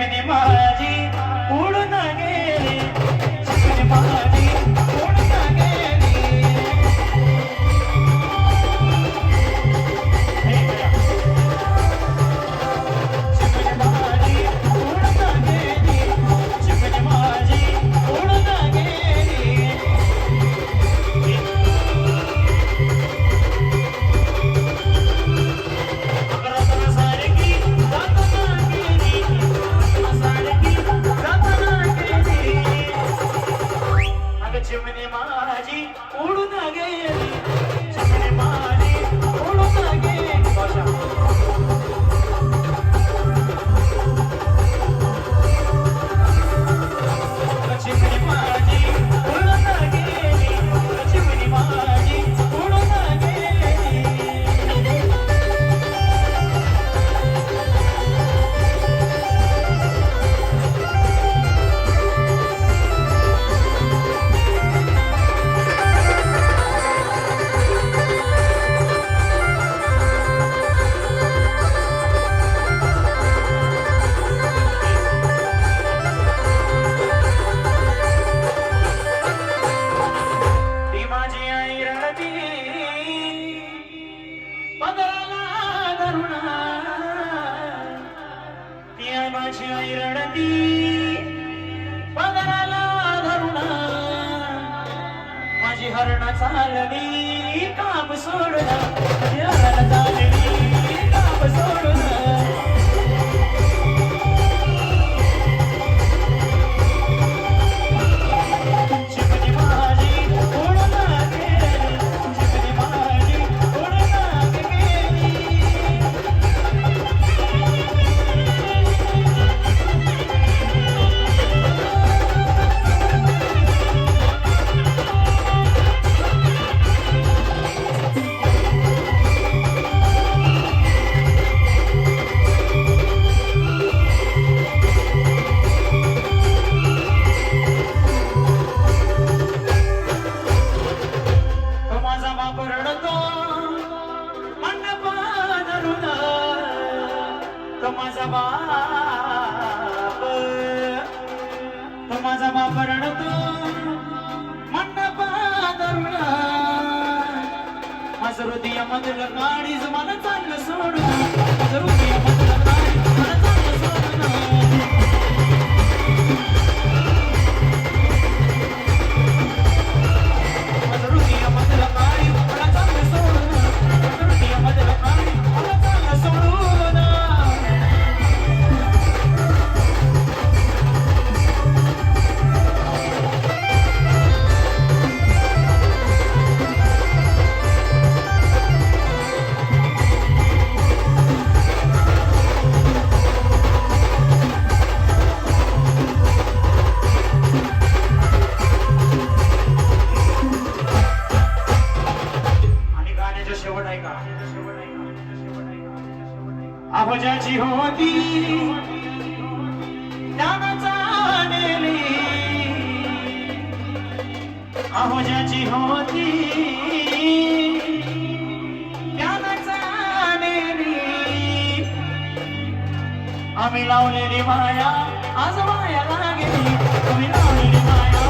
mini ma ಚಿಮನಿ ಮಾರಾಜಿ ಉಳುನಗೆಯಲಿ माझी आई रडती पदराला धरुणा माझी हरण चालली काम सोडला चालली. माझा बाप. तो माझा बाप रडतो. आबजाची होती. चालेली होती. आम्ही लावलेली माया आज माया लागेली. तुम्ही लावलेली माया.